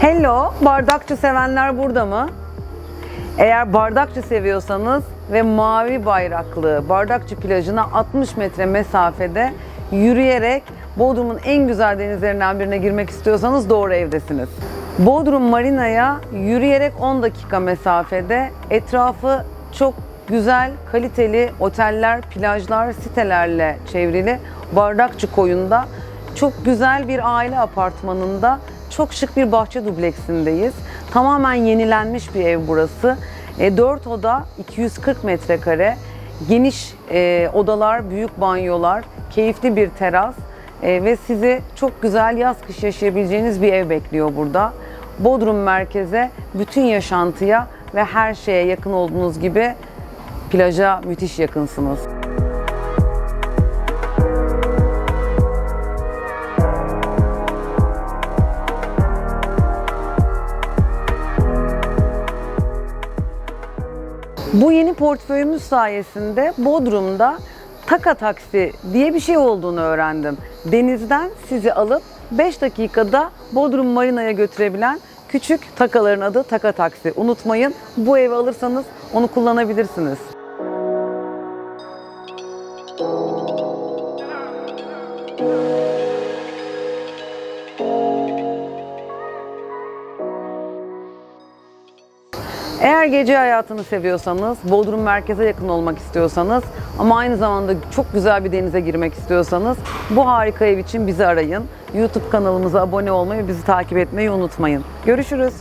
Hello, bardakçı sevenler burada mı? Eğer bardakçı seviyorsanız ve mavi bayraklı bardakçı plajına 60 metre mesafede yürüyerek Bodrum'un en güzel denizlerinden birine girmek istiyorsanız doğru evdesiniz. Bodrum Marina'ya yürüyerek 10 dakika mesafede. Etrafı çok güzel, kaliteli oteller, plajlar, sitelerle çevrili. Bardakçı Koyun'da çok güzel bir aile apartmanında. Çok şık bir bahçe dubleksindeyiz. Tamamen yenilenmiş bir ev burası. 4 oda, 240 metrekare, geniş e, odalar, büyük banyolar, keyifli bir teras e, ve sizi çok güzel yaz kış yaşayabileceğiniz bir ev bekliyor burada. Bodrum merkeze, bütün yaşantıya ve her şeye yakın olduğunuz gibi plaja müthiş yakınsınız. Bu yeni portföyümüz sayesinde Bodrum'da Taka Taksi diye bir şey olduğunu öğrendim. Denizden sizi alıp 5 dakikada Bodrum Marina'ya götürebilen küçük takaların adı Taka Taksi. Unutmayın bu evi alırsanız onu kullanabilirsiniz. Eğer gece hayatını seviyorsanız, Bodrum merkeze yakın olmak istiyorsanız ama aynı zamanda çok güzel bir denize girmek istiyorsanız bu harika ev için bizi arayın. YouTube kanalımıza abone olmayı ve bizi takip etmeyi unutmayın. Görüşürüz.